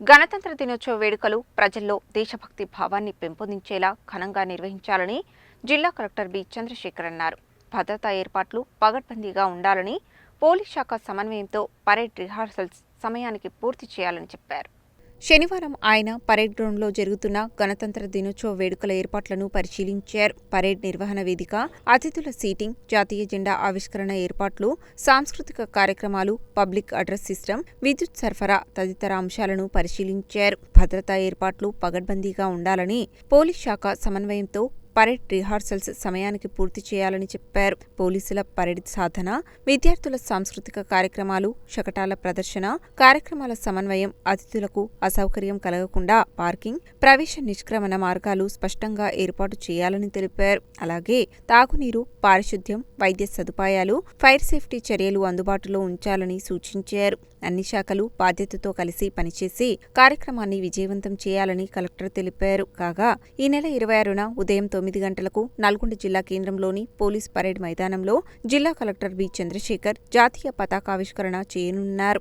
గణతంత్ర దినోత్సవ వేడుకలు ప్రజల్లో దేశభక్తి భావాన్ని పెంపొందించేలా ఘనంగా నిర్వహించాలని జిల్లా కలెక్టర్ బి చంద్రశేఖర్ అన్నారు. భద్రతా ఏర్పాట్లు పగడ్బందీగా ఉండాలని పోలీస్ శాఖ సమన్వయంతో పరేడ్ రిహార్సల్స్ సమయానికి పూర్తి చేయాలని చెప్పారు. శనివారం ఆయన పరేడ్ గ్రౌండ్లో జరుగుతున్న గణతంత్ర దినోత్సవ వేడుకల ఏర్పాట్లను పరిశీలించారు. పరేడ్ నిర్వహణ వేదిక అతిథుల సీటింగ్ జాతీయ జెండా ఆవిష్కరణ ఏర్పాట్లు సాంస్కృతిక కార్యక్రమాలు పబ్లిక్ అడ్రస్ సిస్టమ్ విద్యుత్ సరఫరా తదితర అంశాలను పరిశీలించారు. భద్రతా ఏర్పాట్లు పగడ్బందీగా ఉండాలని పోలీస్ శాఖ సమన్వయంతో పరేడ్ రిహార్సల్స్ సమయానికి పూర్తి చేయాలని చెప్పారు. పోలీసుల పరేడ్ సాధన విద్యార్థుల సాంస్కృతిక కార్యక్రమాలు శకటాల ప్రదర్శన కార్యక్రమాల సమన్వయం అతిథులకు అసౌకర్యం కలగకుండా పార్కింగ్ ప్రవేశ నిష్క్రమణ మార్గాలు స్పష్టంగా ఏర్పాటు చేయాలని తెలిపారు. అలాగే తాగునీరు పారిశుద్ధ్యం వైద్య సదుపాయాలు ఫైర్ సేఫ్టీ చర్యలు అందుబాటులో ఉంచాలని సూచించారు. అన్ని శాఖలు బాధ్యతతో కలిసి పనిచేసి కార్యక్రమాన్ని విజయవంతం చేయాలని కలెక్టర్ తెలిపారు. కాగా ఈ నెల ఇరవై ఆరున ఉదయం తొమ్మిది తొమ్మిది గంటలకు నల్గొండ జిల్లా కేంద్రంలోని పోలీస్ పరేడ్ మైదానంలో జిల్లా కలెక్టర్ బి చంద్రశేఖర్ జాతీయ పతాకావిష్కరణ చేయనున్నారు.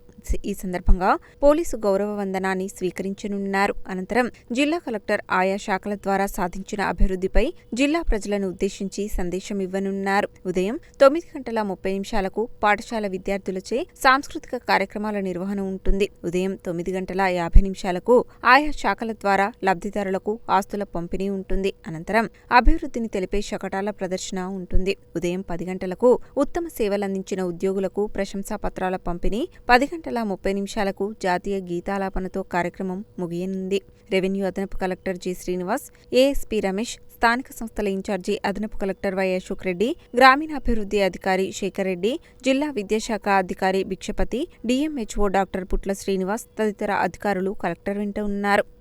ఈ సందర్భంగా పోలీసు గౌరవ వందనాన్ని స్వీకరించనున్నారు. అనంతరం జిల్లా కలెక్టర్ ఆయా శాఖల ద్వారా సాధించిన అభివృద్ధిపై జిల్లా ప్రజలను ఉద్దేశించి సందేశం ఇవ్వనున్నారు. ఉదయం తొమ్మిది గంటల ముప్పై నిమిషాలకు పాఠశాల విద్యార్థులచే సాంస్కృతిక కార్యక్రమాల నిర్వహణ ఉంటుంది. ఉదయం తొమ్మిది గంటల యాభై నిమిషాలకు ఆయా శాఖల ద్వారా లబ్ధిదారులకు ఆస్తుల పంపిణీ ఉంటుంది. అనంతరం అభివృద్ధిని తెలిపే శకటాల ప్రదర్శన ఉంటుంది. ఉదయం పది గంటలకు ఉత్తమ సేవలందించిన ఉద్యోగులకు ప్రశంసా పత్రాల పంపిణీ పది గంటల ముప్పై నిమిషాలకు జాతీయ గీతాలాపనతో కార్యక్రమం ముగియనుంది. రెవెన్యూ అదనపు collector G. Srinivas ASP Ramesh స్థానిక సంస్థల ఇన్ఛార్జి అదనపు కలెక్టర్ వై అశోక్ రెడ్డి గ్రామీణాభివృద్ధి అధికారి శేఖర్ రెడ్డి జిల్లా విద్యాశాఖ అధికారి భిక్షపతి డిఎంహెచ్ఓ డాక్టర్ పుట్ల శ్రీనివాస్ తదితర అధికారులు కలెక్టర్ వెంట ఉన్నారు.